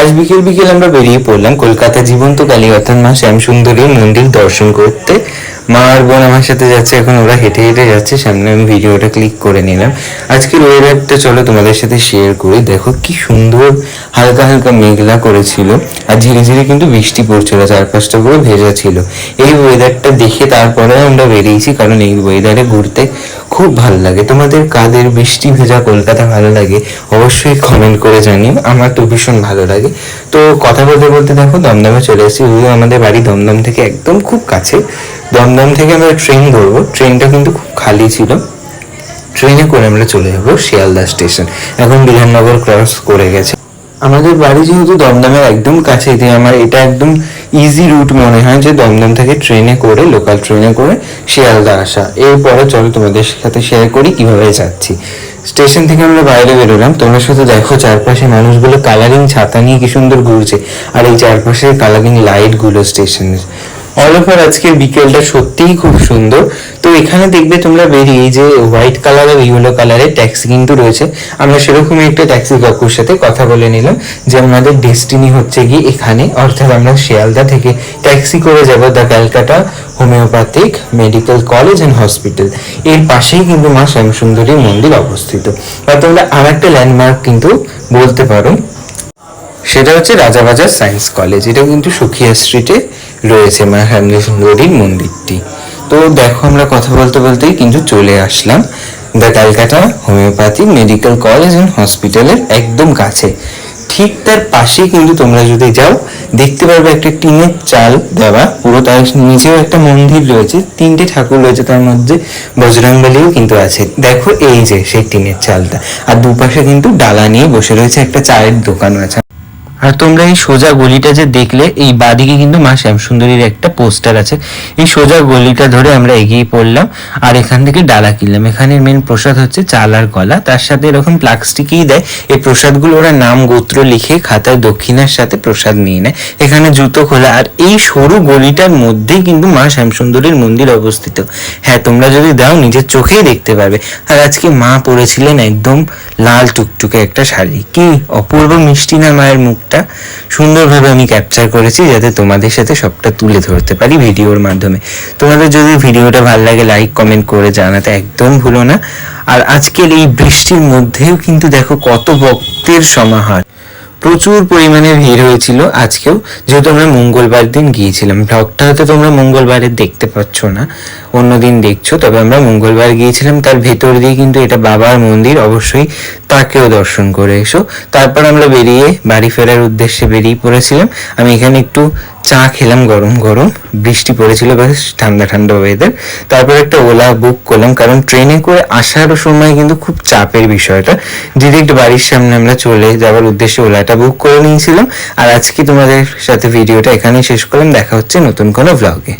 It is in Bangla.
আজ বিকেল বিকেল আমরা বেরিয়ে পড়লাম কলকাতা জীবন্ত কালীঘাটন মা শ্যাম সুন্দরী মন্দির দর্শন করতে। মা আর বোন আমার সাথে যাচ্ছে, এখন ওরা হেঁটে হেঁটে যাচ্ছে, সামনে আমি ভিডিওটা ক্লিক করে নিলাম। আজকের ওয়েদারটা চলো তোমাদের সাথে শেয়ার করি। দেখো কি সুন্দর, হালকা হালকা মেঘলা করেছিল। আর ধীরে ধীরে কিন্তু বৃষ্টি পড়ছিল, চারপাশটা পুরো ভেজা ছিল। এই ওয়েদারটা দেখে তারপরে আমরা বেরিয়েছি, কারণ এই ওয়েদারে ঘুরতে খুব ভালো লাগে। তোমাদের কাদের বৃষ্টি ভেজা কলকাতা ভালো লাগে, অবশ্যই কমেন্ট করে জানিও। আমার তো ভীষণ ভালো লাগে। তো কথা বলতে বলতে দেখো, দমদমে চলে এসেছি। যদিও আমাদের বাড়ি দমদম থেকে একদম খুব কাছে। দমদম থেকে আমরা ট্রেন ধরবো। ট্রেনটা কিন্তু খুব খালি ছিল। ট্রেনে করে আমরা চলে যাব শিয়ালদা স্টেশন। এখন বিধাননগর ক্রস করে গেছে। আমাদের বাড়ি যেহেতু দমদমের একদম কাছে দিয়ে আমার এটা একদম ইজি রুট মনে হয় যে দমদম থেকে ট্রেনে করে লোকাল ট্রেনে করে শিয়ালদা আসা। এরপরে চলো তোমাদের সাথে শেয়ার করি কীভাবে যাচ্ছি। স্টেশন থেকে আমরা বাইরে বেরোলাম, তোমার সাথে দেখো চারপাশে মানুষগুলো কালারিং ছাতা নিয়ে কি সুন্দর ঘুরছে। আর এই চারপাশের কালারিং লাইটগুলো স্টেশনের অল ওভার বিকেলটা সত্যিই খুব সুন্দর। তো এখানে দেখবে তোমরা বেরিয়ে যে হোয়াইট কালার আর ইয়েলো কালারের ট্যাক্সি কিন্তু রয়েছে, আমরা সেরকমই একটা ট্যাক্সি কাকুর সাথে কথা বলে নিলাম যে আমাদের ডেস্টিনি হচ্ছে কি এখানে। অর্থাৎ আমরা শিয়ালদা থেকে ট্যাক্সি করে যাব the Calcutta homoeopathic medical college and hospital এর পাশেই কিন্তু মা শ্যামসুন্দরী মন্দির অবস্থিত। বা তোমরা আর একটা ল্যান্ডমার্ক কিন্তু বলতে পারো। সেটা হচ্ছে রাজাবাজার সায়েন্স কলেজ এটা কিন্তু সুখিয়া স্ট্রিটে রয়েছে মা শ্যামলী সুন্দরীর মন্দিরটি। তো দেখো আমরা কথা বলতে বলতেই কিন্তু চলে আসলাম। The Calcutta homoeopathy medical college and হসপিটালের একদম কাছে। ঠিক তার পাশেই কিন্তু তোমরা যদি যাও, দেখতে পারবে একটা টিনের চাল দেওয়া। পুরো তার নিচেও একটা মন্দির রয়েছে। তিনটে ঠাকুর রয়েছে তার মধ্যে। বজরংবলিও কিন্তু আছে। দেখো এই যে সেই টিনের চালটা। আর দুপাশে কিন্তু ডালা নিয়ে বসে রয়েছে একটা চায়ের দোকানও আছে। আর তোমরা এই সোজা গলিটা যে দেখলে, এই বাদিকে কিন্তু মা শ্যামসুন্দরীর একটা পোস্টার আছে। এই সোজা গলিটা ধরে আমরা এগিয়ে পড়লাম আর এখান থেকে ডালা কিনলাম। এখানের মেন প্রসাদ হচ্ছে চাল আর কলা। তার সাথে এরকম প্লাস্টিকেই দেয়। এই প্রসাদগুলো ওরা নাম গোত্র লিখে খাতায় দক্ষিণার সাথে প্রসাদ নিয়ে নেয়। এখানে জুতো খোলা। আর এই সরু গলিটার মধ্যেই কিন্তু মা শ্যামসুন্দরীর মন্দির অবস্থিত। হ্যাঁ তোমরা যদি দাও, নিজের চোখেই দেখতে পারবে আর আজকে মা পরেছিলেন একদম লাল টুকটুকে একটা শাড়ি। কি অপূর্ব মিষ্টি না মায়ের মুখটা সুন্দরভাবে আমি ক্যাপচার করেছি যাতে তোমাদের সাথে সবটা তুলে ধরতে পারি ভিডিওর মাধ্যমে। তোমাদের যদি ভিডিওটা ভালো লাগে লাইক কমেন্ট করে জানাতে একদম ভুলো না। আর আজকের এই বৃষ্টির মধ্যেও কিন্তু দেখো কত ভক্তের সমাহার। প্রচুর পরিমাণে ভিড় হয়েছিল আজকেও। যেহেতু আমরা মঙ্গলবার দিন গিয়েছিলাম ব্লগটা হয়তো তোমরা মঙ্গলবারে দেখতে পাচ্ছ না। অন্যদিন দেখছ, তবে আমরা মঙ্গলবার গিয়েছিলাম। তার ভেতর দিয়ে কিন্তু এটা বাবার মন্দির। অবশ্যই তাকেও দর্শন করে এসো। তারপর আমরা বেরিয়ে বাড়ি ফেরার উদ্দেশ্যে বেরিয়ে পড়েছিলাম। আমি এখানে একটু চা খেলাম গরম গরম। বৃষ্টি পড়েছিল বেশ ঠান্ডা ঠান্ডা ওয়েদার তারপর একটা ওলা বুক করলাম, কারণ ট্রেনে করে আসার সময় কিন্তু খুব চাপের বিষয়টা। ডিরেক্ট বাড়ির সামনে আমরা চলে যাওয়ার উদ্দেশ্যে ওলাটা বুক করে নিয়েছিলাম। আর আজকে তোমাদের সাথে ভিডিওটা এখানেই শেষ করলাম। দেখা হচ্ছে নতুন কোনো ব্লগে